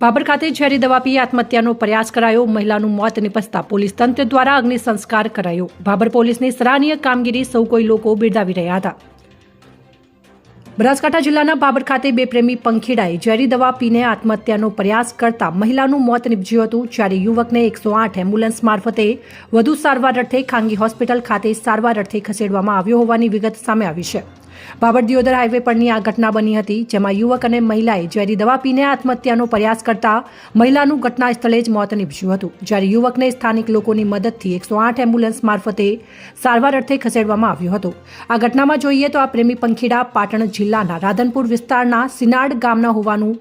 બાબર ખાતે ઝેરી દવા પી આત્મહત્યાનો પ્રયાસ કરાયો. મહિલાનું મોત નિપજતા પોલીસ તંત્ર દ્વારા અગ્નિ સંસ્કાર કરાયો. બાબર પોલીસની સરાહનીય કામગીરી સૌ કોઈ લોકો બિરદાવી રહ્યા હતા. બનાસકાંઠા જિલ્લાના બાબર ખાતે બે પ્રેમી પંખીડાએ ઝેરી દવા પીને આત્મહત્યાનો પ્રયાસ કરતા મહિલાનું મોત નિપજ્યું હતું. જ્યારે યુવકને એકસો આઠ એમ્બ્યુલન્સ મારફતે વધુ સારવાર અર્થે ખાનગી હોસ્પિટલ ખાતે સારવાર અર્થે ખસેડવામાં આવ્યો હોવાની વિગત સામે આવી છે. બાબર દિયોદર હાઈવે પરની આ ઘટના બની હતી, જેમાં યુવક અને મહિલાએ ઝેરી દવા પીને આત્મહત્યાનો પ્રયાસ કરતા મહિલાનું ઘટના સ્થળે જ મોત નીપજ્યું હતું. જ્યારે યુવકને સ્થાનિક લોકોની મદદથી એકસો આઠ એમ્બ્યુલન્સ મારફતે સારવાર અર્થે ખસેડવામાં આવ્યો હતો. આ ઘટનામાં જોઈએ તો આ પ્રેમી પંખીડા પાટણ જિલ્લાના રાધનપુર વિસ્તારના સિનાડ ગામના હોવાનું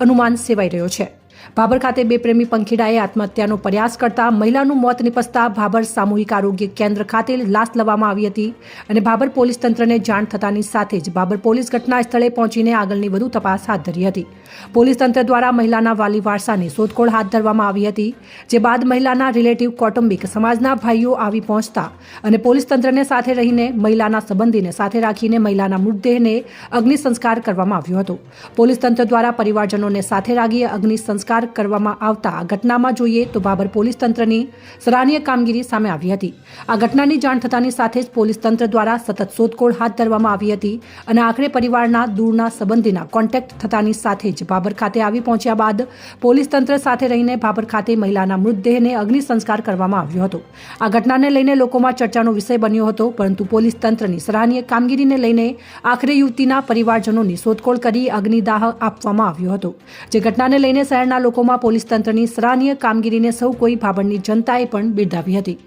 અનુમાન સેવાઈ રહ્યો છે. ભાભર ખાતે બે પ્રેમી પંખીડાએ આત્મહત્યાનો પ્રયાસ કરતા મહિલાનું મોત નિપજતા ભાભર સામૂહિક આરોગ્ય કેન્દ્ર ખાતે લાશ લવામાં આવી હતી અને ભાભર પોલીસ તંત્રને જાણ થતાની સાથે જ ભાભર પોલીસ ઘટના સ્થળે પહોંચીને આગળની વધુ તપાસ હાથ ધરી હતી. પોલીસ તંત્ર દ્વારા મહિલાના વાલી વારસાની શોધખોળ હાથ ધરવામાં આવી હતી, જે બાદ મહિલાના રિલેટિવ કૌટુંબિક સમાજના ભાઈઓ આવી પહોંચતા અને પોલીસ તંત્રને સાથે રહીને મહિલાના સંબંધીને સાથે રાખીને મહિલાના મૃતદેહને અગ્નિ સંસ્કાર કરવામાં આવ્યો હતો. પોલીસ તંત્ર દ્વારા પરિવારજનોને સાથે રાખી અગ્નિ સંસ્કાર કરવામાં આવતા આ ઘટનામાં જોઈએ તો બાબર પોલીસ તંત્રની સરાહનીય કામગીરી સામે આવી હતી. આ ઘટનાની જાણ થતાની સાથે જ પોલીસ તંત્ર દ્વારા સતત શોધખોળ હાથ ધરવામાં આવી હતી અને આખરે પરિવારના દૂરના સંબંધીના કોન્ટેક્ટ થતાની સાથે જ બાબર ખાતે આવી પહોંચ્યા બાદ પોલીસ તંત્ર સાથે રહીને બાબર ખાતે મહિલાના મૃતદેહને અગ્નિ સંસ્કાર કરવામાં આવ્યો હતો. આ ઘટનાને લઈને લોકોમાં ચર્ચાનો વિષય બન્યો હતો, પરંતુ પોલીસ તંત્રની સરાહનીય કામગીરીને લઈને આખરે યુવતીના પરિવારજનોની શોધખોળ કરી અગ્નિદાહ આપવામાં આવ્યો હતો. જે ઘટનાને લઈને શહેરના લોકોમાં પોલીસ તંત્રની સરાહનીય કામગીરીને સૌ કોઈ ભાભરની જનતાએ પણ બિરદાવી હતી.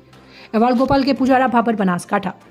અહેવાલ ગોપાલ કે પુજારા ભાભર બનાસકાંઠા.